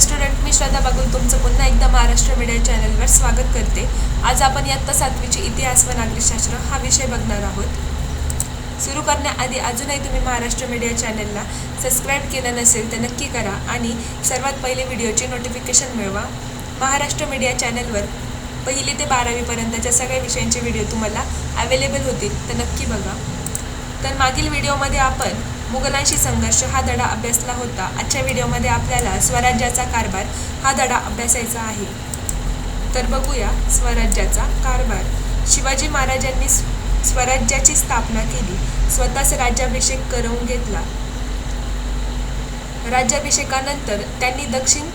Student मी श्रद्धा बागुल तुमचं पुन्हा एकदा महाराष्ट्र मीडिया चॅनलवर स्वागत करते. आज आपण इयत्ता सातवीची इतिहास व नागरिकशास्त्र हा विषय बघणार आहोत. सुरू करण्याआधी अजूनही तुम्ही महाराष्ट्र मीडिया चॅनलला सबस्क्राईब केलं नसेल तर नक्की करा आणि सर्वात पहिले व्हिडिओचे नोटिफिकेशन मिळवा. महाराष्ट्र मीडिया चॅनलवर पहिली ते बारावीपर्यंतच्या सगळ्या विषयांचे व्हिडिओ तुम्हाला अवेलेबल होतील तर नक्की बघा. तर मागील व्हिडिओमध्ये आपण मुघलांशी संघर्ष हा धडा अभ्यासला होता. आजच्या व्हिडिओमध्ये आपल्याला स्वराज्याचा कारभार हा धडा अभ्यासायचा आहे. तर बघूया स्वराज्याचा कारभार. शिवाजी महाराजांनी स्वराज्याची स्थापना केली. स्वतःच राज्याभिषेक करवून घेतला. राज्याभिषेकानंतर त्यांनी दक्षिण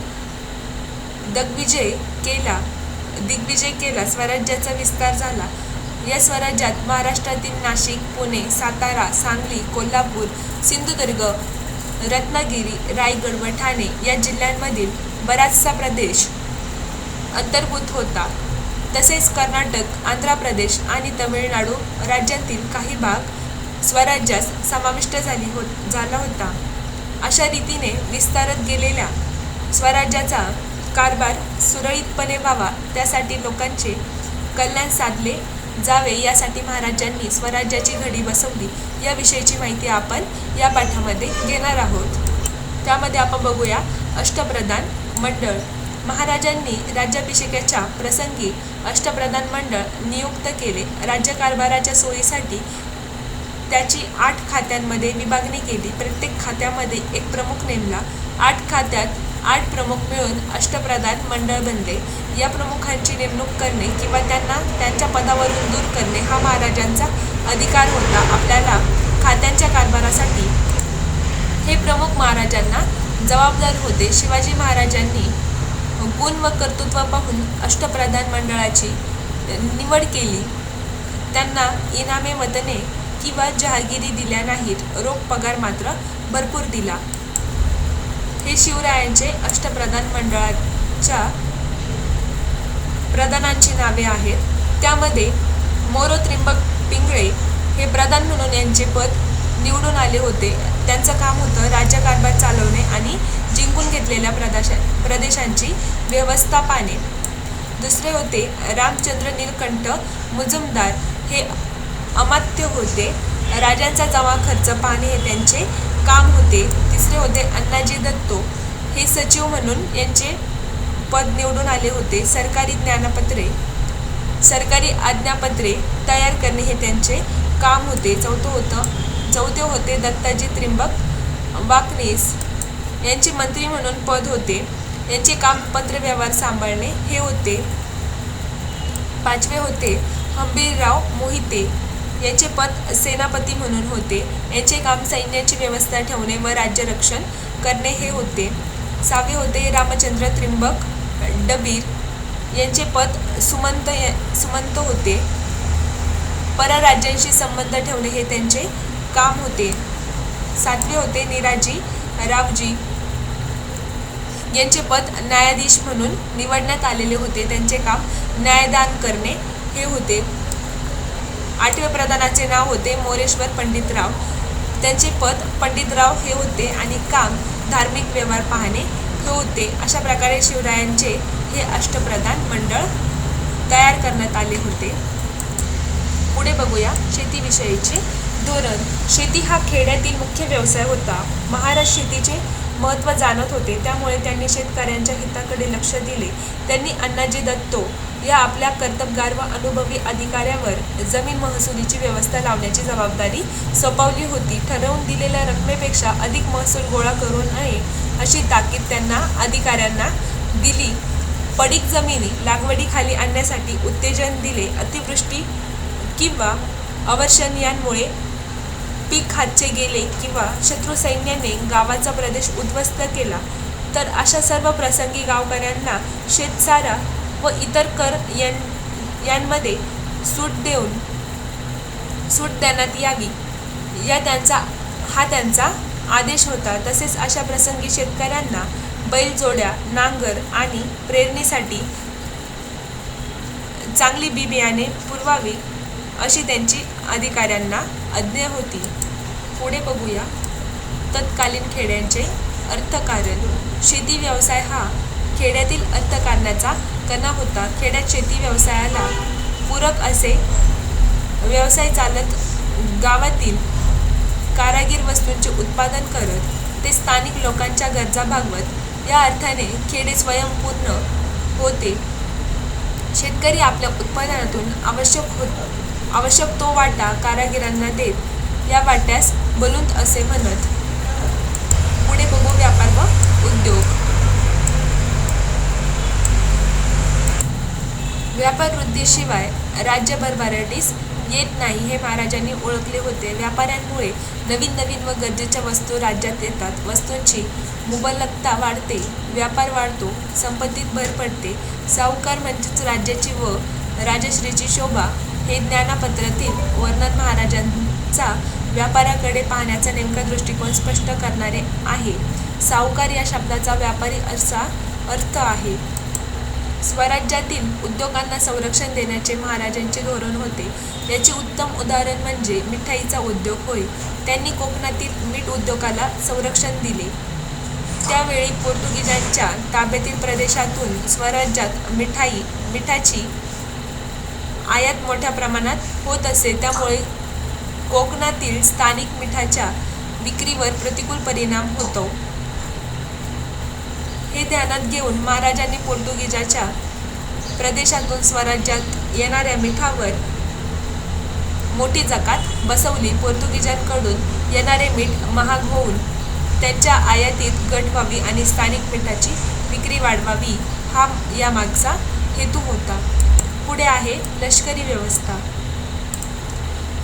दिग्विजय केला. दिग्विजय केला. स्वराज्याचा विस्तार झाला. या स्वराज्यात महाराष्ट्रातील नाशिक पुणे सातारा सांगली कोल्हापूर सिंधुदुर्ग रत्नागिरी रायगड व ठाणे या जिल्ह्यांमधील बराचसा प्रदेश अंतर्भूत होता. तसेच कर्नाटक आंध्र प्रदेश आणि तमिळनाडू राज्यातील काही भाग स्वराज्यास समाविष्ट झाली होत झाला होता. अशा रीतीने विस्तारत गेलेल्या स्वराज्याचा कारभार सुरळीतपणे व्हावा त्यासाठी लोकांचे कल्याण साधले जावे यासाठी महाराजांनी स्वराज्याची घडी बसवली. याविषयीची माहिती आपण या पाठामध्ये घेणार आहोत. त्यामध्ये आपण बघूया अष्टप्रधान मंडळ. महाराजांनी राज्याभिषेकाच्या प्रसंगी अष्टप्रधान मंडळ नियुक्त केले. राज्यकारभाराच्या सोयीसाठी त्याची आठ खात्यांमध्ये विभागणी केली. प्रत्येक खात्यामध्ये एक प्रमुख नेमला. आठ खात्यात आठ प्रमुख मिळून अष्टप्रधान मंडळ बनले. या प्रमुखांची नेमणूक करणे किंवा त्यांना त्यांच्या पदावरून दूर करणे हा महाराजांचा अधिकार होता आपल्याला खात्यांच्या कारभारासाठी. हे प्रमुख महाराजांना जबाबदार होते. शिवाजी महाराजांनी गुण व कर्तृत्व पाहून अष्टप्रधान मंडळाची निवड केली. त्यांना इनामे वतने किंवा जहागिरी दिल्या नाहीत. रोख पगार मात्र भरपूर दिला. हे शिवरायांचे अष्टप्रधान मंडळाच्या प्रधानांची नावे आहेत. त्यामध्ये मोरो त्रिंबक पिंगळे हे प्रधान म्हणून यांचे पद निवडून आले होते. त्यांचं काम होतं राज्यकारभार चालवणे आणि जिंकून घेतलेल्या प्रदेशा प्रदेशांची व्यवस्था पाहणे दुसरे होते रामचंद्र नीलकंठ मुजुमदार. हे अमात्य होते. राजांचा जमा खर्च पाहणे हे त्यांचे काम होते तिसरे होते अण्णाजी दत्तो. हे सचिव म्हणून यांचे पद निवडून आले होते. सरकारी ज्ञानपत्रे सरकारी आज्ञापत्रे तयार करणे हे त्यांचे काम होते. चौथं होतं चौथे होते दत्ताजी त्रिंबक वाकनीस यांचे मंत्री म्हणून पद होते. यांचे काम पत्रव्यवहार सांभाळणे हे होते. पाचवे होते हंबीरराव मोहिते. यांचे पद सेनापती म्हणून होते. यांचे काम सैन्याची व्यवस्था ठेवणे व राज्यरक्षण करणे हे होते. सहावे होते रामचंद्र त्रिंबक डबीर. यांचे पद सुमंत सुमंत होते. परराज्यांशी संबंध ठेवणे हे त्यांचे काम होते. सातवे होते निराजी रावजी. यांचे पद न्यायाधीश म्हणून निवडण्यात आलेले होते. त्यांचे काम न्यायदान करणे हे होते. आठव्या प्रधानाचे नाव होते मोरेश्वर पंडितराव. त्यांचे पद पंडितराव हे होते आणि काम धार्मिक व्यवहार पाहणे हे होते. अशा प्रकारे शिवरायांचे हे अष्टप्रधान मंडळ तयार करण्यात आले होते. पुढे बघूया शेतीविषयीचे धोरण. शेती हा खेड्यातील मुख्य व्यवसाय होता. महाराज शेतीचे महत्त्व जाणत होते. त्यामुळे त्यांनी शेतकऱ्यांच्या हिताकडे लक्ष दिले. त्यांनी अण्णाजी दत्तो या आपल्या कर्तबगार व अनुभवी अधिकाऱ्यावर जमीन महसुलीची व्यवस्था लावण्याची जबाबदारी सोपवली होती. ठरवून दिलेल्या रकमेपेक्षा अधिक महसूल गोळा करू नये अशी ताकीद त्यांना अधिकाऱ्यांना दिली. पडीक जमिनी लागवडीखाली आणण्यासाठी उत्तेजन दिले. अतिवृष्टी किंवा अवर्षण यांमुळे पीक हातचे गेले किंवा शत्रू सैन्याने गावाचा प्रदेश उद्ध्वस्त केला तर अशा सर्व प्रसंगी गावकऱ्यांना शेतसारा व इतर कर यां यांमध्ये सूट देऊन सूट देण्यात यावी या त्यांचा हा त्यांचा आदेश होता. तसेच अशा प्रसंगी शेतकऱ्यांना बैलजोड्या नांगर आणि प्रेरणेसाठी चांगली बी बियाणे पुरवावी अशी त्यांची अधिकाऱ्यांना आज्ञा होती. पुढे बघूया. तत्कालीन खेड्यांचे अर्थकारण शेती व्यवसाय हा खेड्यातील अर्थकारणाचा कणा होता. खेड्यात शेती व्यवसायाला पूरक असे व्यवसाय चालत गावातील कारागीर वस्तूंचे उत्पादन करत ते स्थानिक लोकांच्या गरजा भागवत या अर्थाने खेडे स्वयंपूर्ण होते. शेतकरी आपल्या उत्पादनातून आवश्यक होत आवश्यक तो वाटा कारागिरांना देत या वाट्यास बलूत असे म्हणत. पुढे बघू व्यापार व उद्योग. व्यापार वृद्धीशिवाय राज्यभर व्हरायटीज येत नाही हे महाराजांनी ओळखले होते. व्यापाऱ्यांमुळे नवीन नवीन व गरजेच्या वस्तू राज्यात येतात. वस्तूंची मुबलकता वाढते व्यापार वाढतो संपत्तीत भर पडते. सावकार म्हणजेच राज्याची व राजश्रीची शोभा हे ज्ञानापत्रातील वर्णन महाराजांचा व्यापाराकडे पाहण्याचा नेमका दृष्टिकोन स्पष्ट करणारे आहे. सावकार या शब्दाचा व्यापारी असा अर्थ आहे. स्वराज्यातील उद्योगांना संरक्षण देण्याचे महाराजांचे धोरण होते. याचे उत्तम उदाहरण म्हणजे मिठाईचा उद्योग होय. त्यांनी कोकणातील मीठ उद्योगाला संरक्षण दिले. त्यावेळी पोर्तुगीजांच्या ताब्यातील प्रदेशातून स्वराज्यात मिठाई मिठाची आयात मोठ्या प्रमाणात होत असे. त्यामुळे कोकणातील स्थानिक मिठाच्या विक्रीवर प्रतिकूल परिणाम होतो. हे ध्यानात घेऊन महाराजांनी पोर्तुगीजाच्या प्रदेशातून स्वराज्यात येणाऱ्या मिठावर मोठी जकात बसवली. पोर्तुगीजांकडून येणारे मीठ महाग होऊन त्यांच्या आयातीत घट व्हावी आणि स्थानिक मिठाची विक्री वाढवावी हा यामागचा हेतू होता. पुढे आहे लष्करी व्यवस्था.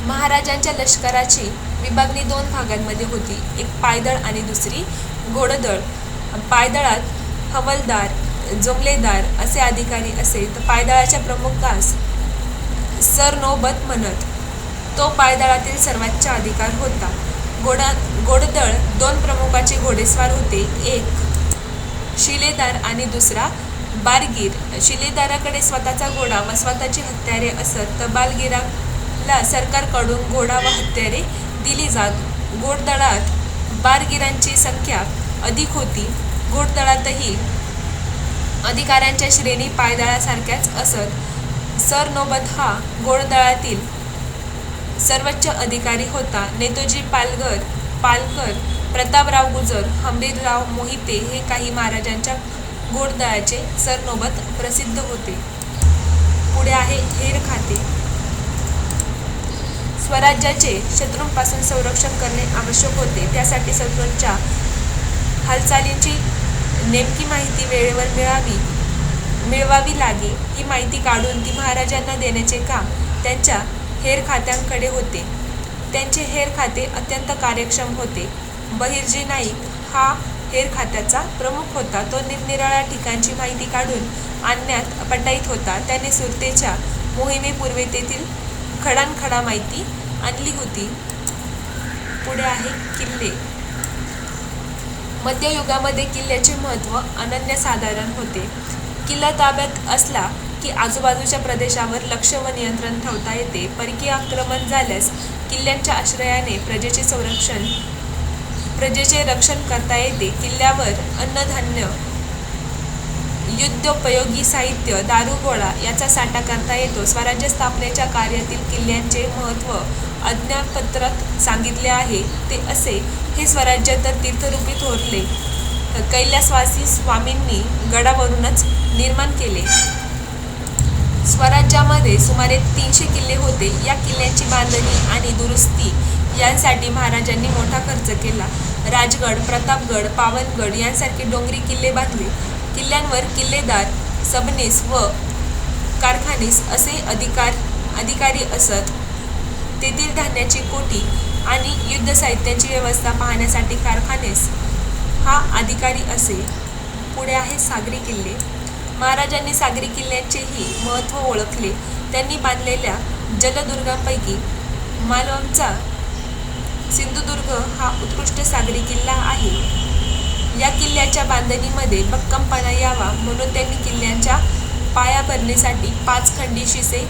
महाराजांच्या लष्कराची विभागणी दोन भागांमध्ये होती. एक पायदळ आणि दुसरी घोडदळ. पायदळात हवालदार जुमलेदार असे अधिकारी असे तर पायदळाच्या प्रमुखास सरनोबत म्हणत तो पायदळातील सर्वोच्च अधिकार होता. घोडा घोडदळ दोन प्रमुखाचे घोडेस्वार होते. एक शिलेदार आणि दुसरा बालगीर शिलेदाराकडे स्वतःचा घोडा व स्वतःची हत्यारे असत तर बालगिराला सरकारकडून घोडा व हत्यारे दिली जात. घोडदळात बारगिरांची संख्या अधिक होती. घोडदळातही अधिकाऱ्यांच्या श्रेणी पायदळासारख्याच असत सरनोबत हा घोडदळातील सर्वोच्च अधिकारी होता. नेतोजी पालघर पालकर प्रतापराव गुजर हंबीरराव मोहिते हे काही महाराजांच्या घोडदळाचे सरनोबत प्रसिद्ध होते. पुढे आहे हेर खाते. स्वराज्याचे शत्रूंपासून संरक्षण करणे आवश्यक होते. त्यासाठी शत्रूंच्या हालचालींची नेमकी माहिती वेळेवर मिळावी मिळवावी लागे ही माहिती काढून ती महाराजांना देण्याचे काम त्यांच्या हेर खात्यांकडे होते. त्यांचे हेर खाते अत्यंत कार्यक्षम होते. बहिर्जी नाईक हा हेर खात्याचा प्रमुख होता. तो निरनिराळ्या ठिकाणची माहिती काढून आणण्यात पटाईत होता. त्याने सुरतेच्या मोहिमेपूर्वे तेथील खडानखडा माहिती आणली होती. पुढे आहे किल्ले. मध्ययुगामध्ये किल्ल्याचे महत्त्व अनन्यसाधारण होते. किल्ला ताब्यात असला की आजूबाजूच्या प्रदेशावर लक्ष व नियंत्रण ठेवता येते. परकीय आक्रमण झाल्यास किल्ल्यांच्या आश्रयाने प्रजेचे संरक्षण प्रजेचे रक्षण करता येते. किल्ल्यावर अन्नधान्य युद्धोपयोगी साहित्य दारुगोळा याचा साठा करता येतो. स्वराज्य स्थापनेच्या कार्यातील किल्ल्यांचे महत्त्व आज्ञापत्रात सांगितले आहे. ते असे हे स्वराज्य तर तीर्थरूपी थोरले. कैलासवासी स्वामींनी गडावरूनच निर्माण केले. स्वराज्यामध्ये सुमारे तीनशे किल्ले होते. या किल्ल्यांची बांधणी आणि दुरुस्ती यांसाठी महाराजांनी मोठा खर्च केला. राजगड प्रतापगड पावनगड यांसारखे डोंगरी किल्ले बांधले. किल्ल्यांवर किल्लेदार सबनीस व कारखानीस असे अधिकार अधिकारी असत. तेथील धान्याची कोटी आणि युद्ध साहित्याची व्यवस्था पाहण्यासाठी कारखानेस हा अधिकारी असे. पुढे आहे सागरी किल्ले. महाराजांनी सागरी किल्ल्यांचेही महत्त्व ओळखले. त्यांनी बांधलेल्या जलदुर्गांपैकी मालवणचा सिंधुदुर्ग हा उत्कृष्ट सागरी किल्ला आहे. या किल्ल्याच्या बांधणीमध्ये भक्कमपणा यावा म्हणून त्यांनी किल्ल्यांच्या पायाभरणीसाठी पाच खंडी शिसे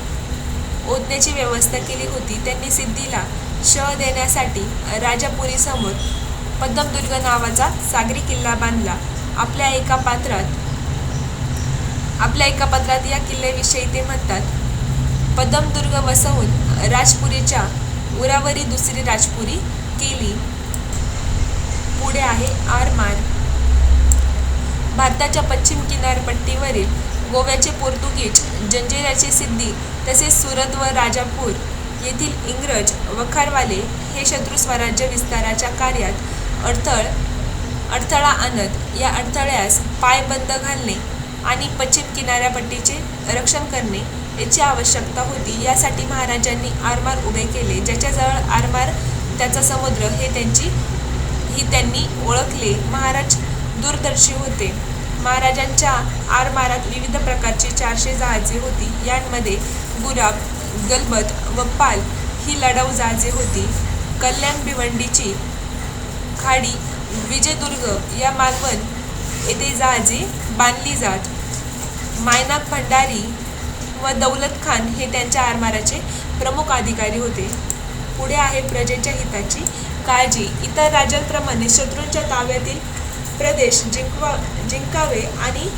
ओतण्याची व्यवस्था केली होती. त्यांनी सिद्धीला श देण्यासाठी राजापुरीसमोर पद्मदुर्ग नावाचा सागरी किल्ला बांधला. आपल्या एका पात्रात आपल्या एका पत्रात या किल्ल्याविषयी ते म्हणतात पद्मदुर्ग वसवून राजपुरीच्या उरावरी दुसरी राजपुरी केली. पुढे आहे आरमार भारताच्या पश्चिम किनारपट्टीवरील गोव्याचे पोर्तुगीज जंजिराची सिद्धी तसेच सुरत व राजापूर येथील इंग्रज वखारवाले हे शत्रू स्वराज्य विस्ताराच्या कार्यात अडथळ अडथळा आणत या अडथळ्यास पायबंद घालणे आणि पश्चिम किनाऱ्यापट्टीचे रक्षण करणे याची आवश्यकता होती. यासाठी महाराजांनी आरमार उभे केले ज्याच्याजवळ आरमार त्याचा समुद्र हे त्यांची ही त्यांनी ओळखले. महाराज दूरदर्शी होते. महाराजांच्या आरमारात विविध प्रकारची चारशे जहाजे होती. यांमध्ये गुराब गलबत व पाल ही लढाऊ जहाजे होती. कल्याण भिवंडीची खाडी विजयदुर्ग या मालवण येथे जहाजे बांधली जात. मायनाक भंडारी व दौलत खान हे त्यांच्या आरमाराचे प्रमुख अधिकारी होते. पुढे आहे प्रजेच्या हिताची काळजी. इतर राज्यांप्रमाणे शत्रूंच्या ताब्यातील प्रदेश जिंकवा जिंकावे आणि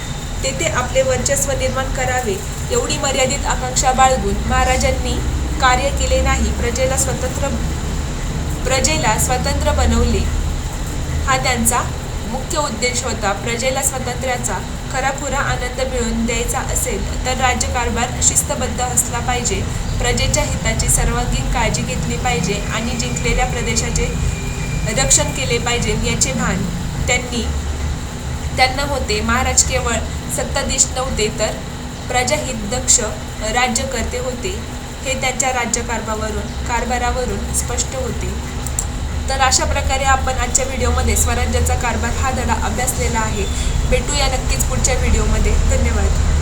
तेथे आपले वर्चस्व निर्माण करावे एवढी मर्यादित आकांक्षा बाळगून महाराजांनी कार्य केले नाही. प्रजेला स्वतंत्र प्रजेला स्वतंत्र बनवले. हा त्यांचा मुख्य उद्देश होता. प्रजेला स्वातंत्र्याचा खराखुरा आनंद मिळवून द्यायचा असेल तर राज्यकारभार शिस्तबद्ध असला पाहिजे. प्रजेच्या हिताची सर्वांगीण काळजी घेतली पाहिजे आणि जिंकलेल्या प्रदेशाचे रक्षण केले पाहिजे याचे भान त्यांनी त्यांना होते. महाराज केवळ सत्ताधीश नव्हते तर प्रजाहितदक्ष राज्यकर्ते होते. हे त्यांच्या राज्यकारभावरून कारभारावरून स्पष्ट होते. तर अशा प्रकारे आपण आजच्या व्हिडिओमध्ये स्वराज्याचा कारभार हा धडा अभ्यासलेला आहे. भेटूया नक्कीच पुढच्या व्हिडिओमध्ये. धन्यवाद.